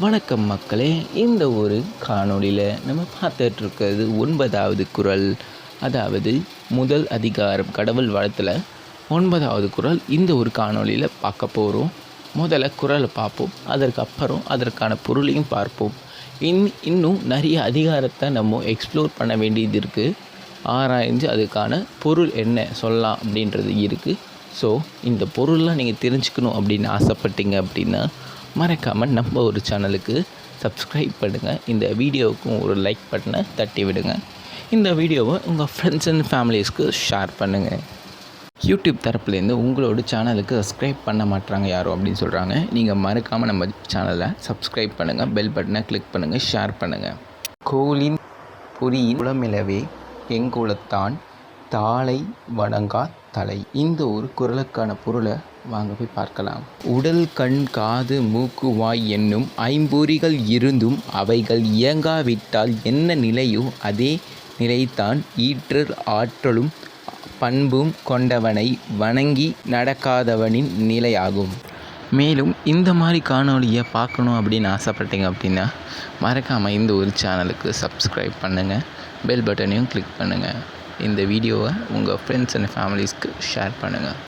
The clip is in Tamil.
வணக்கம் மக்களே இந்த ஒரு காணொளியில் நம்ம பார்த்துட்ருக்கிறது ஒன்பதாவது குறள் அதாவது முதல் அதிகாரம் கடவுள் வளத்தில் ஒன்பதாவது குறள் இந்த ஒரு காணொளியில் பார்க்க போகிறோம் முதல்ல குறளை பார்ப்போம் அதற்கு அப்புறம் அதற்கான பொருளையும் பார்ப்போம். இன் இன்னும் நிறைய அதிகாரத்தை நம்ம எக்ஸ்ப்ளோர் பண்ண வேண்டியது இருக்குது ஆராய்ஞ்சு அதுக்கான பொருள் என்ன சொல்லலாம் அப்படின்றது இருக்குது ஸோ இந்த பொருள்லாம் நீங்கள் தெரிஞ்சுக்கணும் அப்படின்னு ஆசைப்பட்டீங்க அப்படின்னா மறக்காமல் நம்ம ஒரு சேனலுக்கு சப்ஸ்கிரைப் பண்ணுங்கள் இந்த வீடியோவுக்கும் ஒரு லைக் பட்டனை தட்டி விடுங்க. இந்த வீடியோவை உங்கள் ஃப்ரெண்ட்ஸ் அண்ட் ஃபேமிலிஸ்க்கு ஷேர் பண்ணுங்கள் யூடியூப் தரப்புலேருந்து உங்களோட சேனலுக்கு சப்ஸ்கிரைப் பண்ண மாட்டாங்க யாரும் அப்படின்னு சொல்கிறாங்க நீங்கள் மறக்காமல் நம்ம சேனலை சப்ஸ்கிரைப் பண்ணுங்கள் பெல் பட்டனை கிளிக் பண்ணுங்கள் ஷேர் பண்ணுங்கள் கோலின் பொறியின் குளமிலவே எங்குலத்தான் தாளை வணங்கா தலை. இந்த ஒரு குரலுக்கான பொருளை வாங்க போய் பார்க்கலாம். உடல் கண் காது மூக்கு வாய் என்னும் ஐம்பொறிகள் இருந்தும் அவைகள் இயங்காவிட்டால் என்ன நிலையோ அதே நிலைத்தான் ஈற்றல் ஆற்றலும் பண்பும் கொண்டவனை வணங்கி நடக்காதவனின் நிலையாகும். மேலும் இந்த மாதிரி காணொளியை பார்க்கணும் அப்படின்னு ஆசைப்பட்டீங்க அப்படின்னா மறக்காமல் இந்த ஒரு சேனலுக்கு சப்ஸ்கிரைப் பண்ணுங்கள் பெல் பட்டனையும் கிளிக் பண்ணுங்கள் இந்த வீடியோவை உங்கள் ஃப்ரெண்ட்ஸ் அண்ட் ஃபேமிலிஸ்க்கு ஷேர் பண்ணுங்கள்